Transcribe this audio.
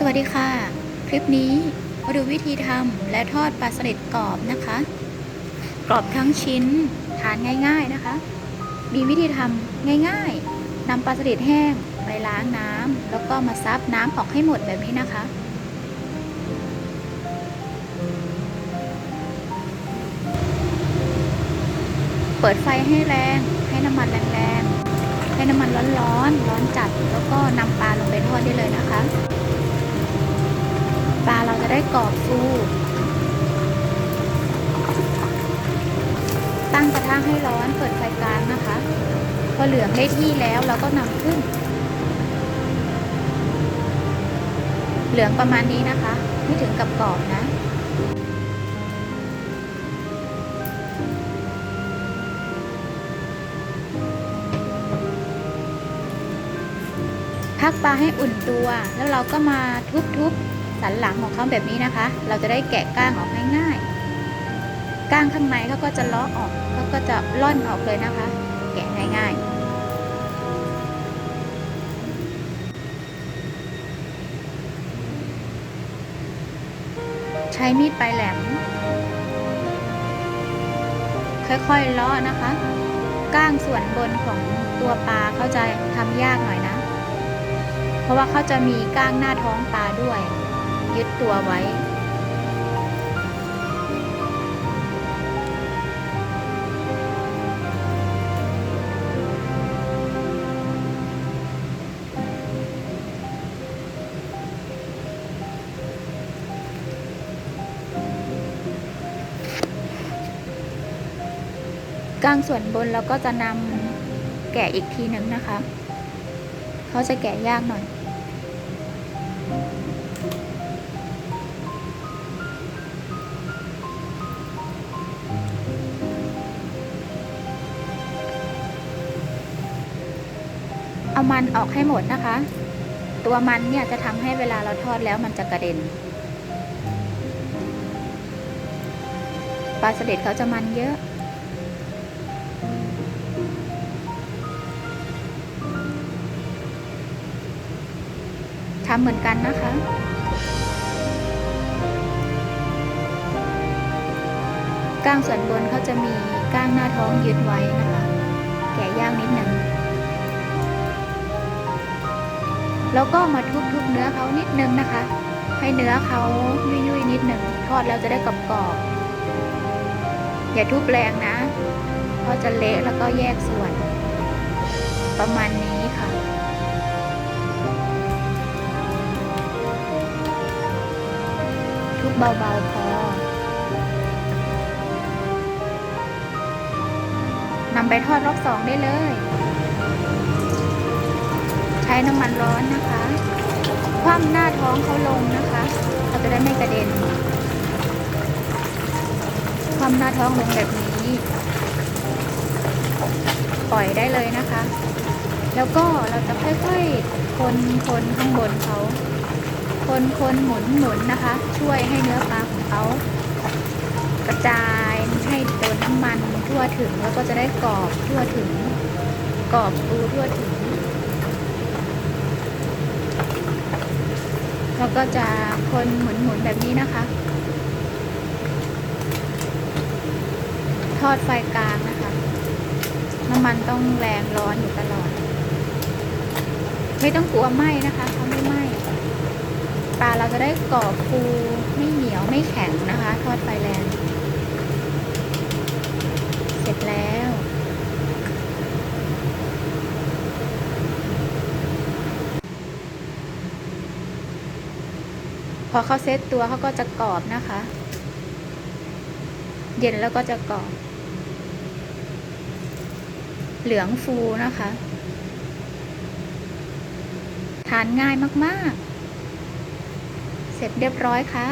สวัสดีค่ะ คลิปนี้มาดูวิธีทำและทอดปลาสลิดกรอบนะคะ กรอบทั้งชิ้นทานง่าย ๆนะคะ มีวิธีทำง่ายๆนำปลาสลิดแห้งไปล้างน้ำแล้วก็มาซับน้ำออกให้หมดแบบนี้นะคะ เปิดไฟให้แรง ให้น้ำมันแรงๆให้น้ำมันร้อนๆร้อนจัดแล้วก็นำปลาลงไปทอดได้เลยนะคะปลาเราจะ ได้กรอบฟู ตั้งกระทะให้ร้อนเปิดไฟกลางนะคะ พอเหลืองได้ที่แล้วเราก็นำขึ้น เหลืองประมาณนี้นะคะ ไม่ถึงกับกรอบนะพักปลาให้อุ่นตัว แล้วเราก็มาทุบๆ สันหลังของเขาแบบนี้นะคะ เราจะได้แกะก้างออกง่ายๆก้างข้างในเขาก็จะลาะออกเขาก็จะล่อนออกเลยนะคะ แกะง่ายๆใช้มีดปลายแหลม ค่อยๆเลาะนะคะ ก้างส่วนบนของตัวปลาเขาจะทำยากหน่อยนะ เพราะว่าเขาจะมีก้างหน้าท้องปลาด้วย ยึดตัวไว้ก้างส่วนบนเราก็จะนำแกะอีกทีหนึ่งนะคะ เขาจะแกะยากหน่อย เอามันออกให้หมดนะคะ ตัวมันเนี่ยจะทำให้เวลาเราทอดแล้วมันจะกระเด็นปลาสลิดเขาจะมันเยอะ ทำเหมือนกันนะคะ ก้างส่วนบนเขาจะมีก้างหน้าท้องยึดไว้นะคะ แกะย่างนิดหนึ่ง แล้วก็มาทุบๆเนื้อเขานิดนึงนะคะ ให้เนื้อเขายุ่ยๆนิดหนึ่งทอดแล้วจะได้กรอบๆอย่าทุบแรงนะเพราะจะเละแล้วก็แยกส่วน ประมาณนี้ค่ะทุบเบาๆพอนำไปทอดรอบสองได้เลย ช้น้ำมันร้อนนะคะ คว่ำหน้าท้องเขาลงนะคะเขาจะได้ไม่กระเด็น คว่ำหน้าท้องลงแบบนี้ ปล่อยได้เลยนะคะ แล้วก็เราจะค่อยๆ คนคนข้างบนเขา คนคนหมุนหมุนนะคะ ช่วยให้เนื้อปลาของเขากระจายให้โดนน้ำมันทั่วถึงแล้วก็จะได้กรอบทั่วถึงกรอบฟูทั่วถึง แล้ว ก็จะคนหมุนหมุนแบบนี้นะคะ ทอดไฟกลางนะคะ น้ำมันต้องแรงร้อนอยู่ตลอด ไม่ต้องกลัวไหม้นะคะเขาไม่ไหม้ปลาเราจะได้กรอบฟูไม่เหนียวไม่แข็งนะคะ ทอดไฟแรง เสร็จแล้ว พอเขาเซตตัวเขาก็จะกรอบนะคะ เย็นแล้วก็จะกรอบ เหลืองฟูนะคะ ทานง่ายมาก ๆ เสร็จเรียบร้อยค่ะ